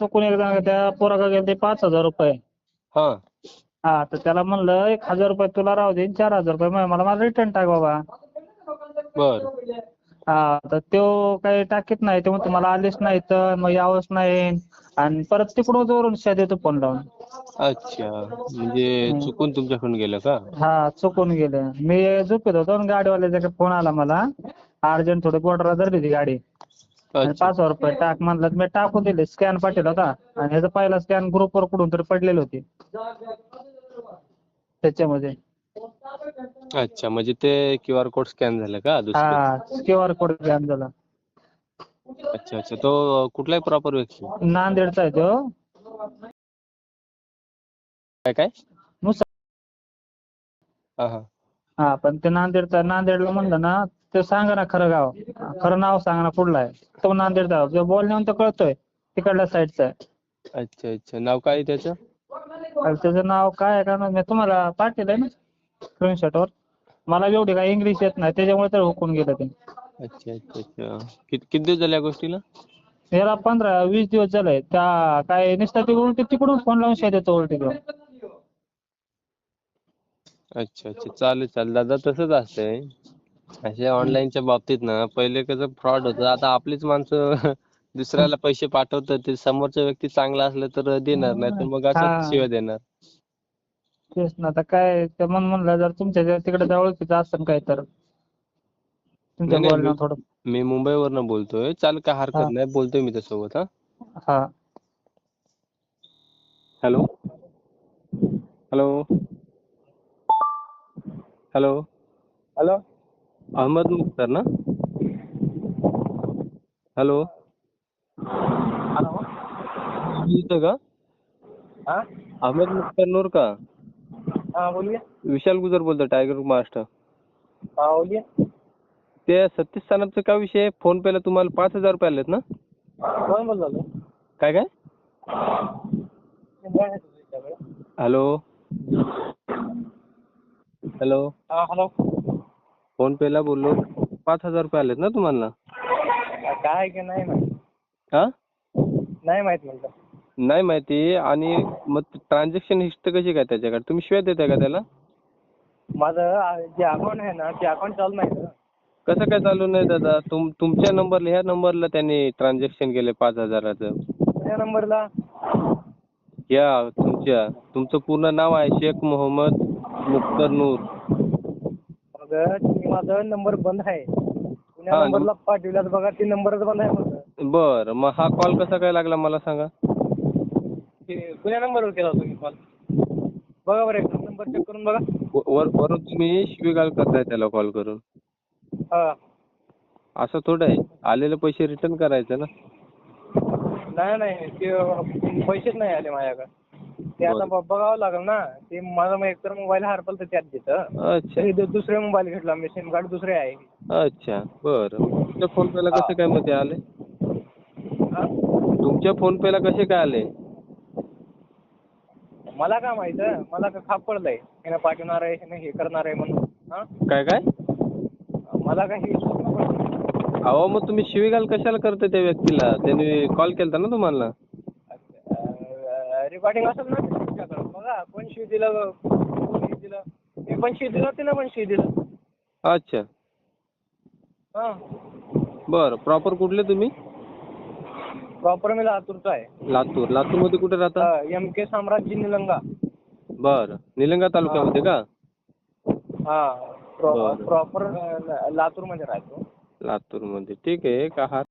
चुकून एकदा त्या पोराला गेले पाच हजार रुपये. हा. हा तर त्याला म्हणलं एक हजार रुपये तुला राहू दे चार हजार रुपये मला मला मला रिटर्न टाक बाबा. बर. हा तर तो काही टाकीत नाही ते म्हणतो मला आलेच नाही तर मग यावंच नाही. आणि परत तिकडून वरून शाद येतो फोन लावून. अच्छा म्हणजे चुकून तुमच्याकडून गेलं का? हा चुकून गेले. मी झोपेत होतो आणि गाडीवाल्याचा फोन आला मला. अर्जंट थोडी बॉर्डरला धरली ती गाडी. पाच हजार रुपये टाक म्हणलं मी टाकून दिले. स्कॅन पाठवला होता आणि ह्याचा पहिला स्कॅन ग्रुपवर कुठून तरी पडलेली होती. त्याच्यामध्ये. अच्छा म्हणजे ते क्यू आर कोड स्कॅन झालं का दुसरे? हा क्यू आर कोड स्कॅन झाला. अच्छा अच्छा. तो कुठलाही प्रॉपर व्यक्ती? नांदेडचा आहे तो. काय काय? मुसा हा हा. हा पण ते नांदेडचा नांदेडला म्हणलं ना ते सांगा ना खरं गाव. खरं नाव सांगा ना कुठलं आहे. तो नांदेडचा जो बोलण्याहून तर कळतोय तिकडल्या साईडचा आहे अच्छा अच्छा. नाव काय आहे त्याचं? आणि त्याचं नाव काय आहे का ना मी तुम्हाला पाठवलंय ना स्क्रीनशॉटवर मला एवढी काय इंग्लिश येत नाही त्याच्यामुळे तर हुकून गेलं ते. अच्छा अच्छा अच्छा. किती किती दिवस झाले या गोष्टीला? याला पंधरा वीस दिवस झाले. त्या काय नुसतं ते उलटी तिकडून फोन लावून शाद येतो उलटी घेऊन अच्छा अच्छा. चालेल चालेल. दादा तसंच असतंय. अशा ऑनलाईनच्या बाबतीत ना पहिले कसं फ्रॉड होतं. आता आपलीच माणसं दुसऱ्याला पैसे पाठवतात ते समोरचा व्यक्ती चांगला असला तर देणार नाही तर मग असंच हा. शिव्या देणार. तेच ना आता काय ते मन म्हणलं जर तुमच्या जर तिकडे जवळकीचं असेल काय तर. तुमच्या नाही, नाही, बोलणं मी- थोडं. मी मुंबईवरनं बोलतोय. चालेल काय हा. हरकत नाही बोलतोय मी त्यासोबत हा. हा. Hello. Hello. Hello. Hello. Ahmed Mukhtar ना? हॅलो हॅलो इथं का? हा? अहमद मुख्तार नूर का? हा बोलिए विशाल गुजर बोलतो टायगर ग्रुप महाराष्ट्र हा बोलिए ते सतीश सानपचा काय विषय आहे? फोन पेला तुम्हाला पाच हजार रुपये आलेत ना? कोण काय काय? हॅलो हॅलो हा हॅलो फोन पेला बोललो. पाच हजार रुपये आलेत ना तुम्हाला? काय की नाही माहीत? हा? नाही माहीत म्हणलं नाही माहिती. आणि मग ट्रान्झॅक्शन हिस्ट्री कशी काय त्याच्याकडे? तुम्ही शिवाय देताय का त्याला? माझं आ- जे अकाउंट आहे ना ते अकाउंट चालू नाही ना. कसं काय चालू नाही दादा? तुम तुमच्या नंबरला ह्या नंबरला त्यांनी ट्रान्झॅक्शन केले पाच हजाराचं. त्या नंबरला? या तुमच्या. तुमचं पूर्ण नाव आहे शेख मोहम्मद मुख्तर नूर. मग माझं नंबर बंद आहे. पुण्या हा, नंबरला पाठवल्यात बघा ते नंबरच बंद आहे माझं बरं मग हा कॉल कसा काय लागला मला सांगा? ते पुण्या नंबरवर केला होता मी कॉल? बघा बरं एकदा नंबर चेक करून बघा. व- वर वरून तुम्ही शिवीगाळ करताय त्याला कॉल करून. हा. असं थोडं आहे. आलेले पैसे रिटर्न करायचे ना? नाही नाही ते पैसेच नाही आले माझ्याकडे. ते आता. ब- बघावं लागेल ना. ते माझा मग एकतर मोबाईल हरपल तर त्यात देतं अच्छा. तरी दु- दुसरे मोबाईल घेतला मी सिम कार्ड दुसरे आहे. अच्छा. बरं. तुमच्या फोन पेला कसे काय मग ते आले? हा? तुमच्या फोन पेला कसे काय आले? मला काय माहीत मला का खाप पडलंय. हिनं पाठवणार आहे हिनं हे करणार आहे म्हणून. हा? काय काय? मला काही हे. अहो मग तुम्ही शिवीगाळ कशाला करताय त्या व्यक्तीला? त्याने कॉल केलता ना तुम्हाला? रेकॉर्डिंग असेल ना तुमच्याकडं बघा कोण शिव दिलं कोण दिलं. मी पण शिव दिलं तिनं पण शिव दिलं? अच्छा. हा. बरं प्रॉपर कुठले तुम्ही? प्रॉपर मी लातूरचा आहे. लातूर. लातूरमध्ये कुठे राहता? एम के साम्राज्य निलंगा. बरं. निलंगा तालुक्यामध्ये का? हा. प्रॉपर लातूरमध्ये राहतो. लातूरमध्ये. ठीक आहे का हा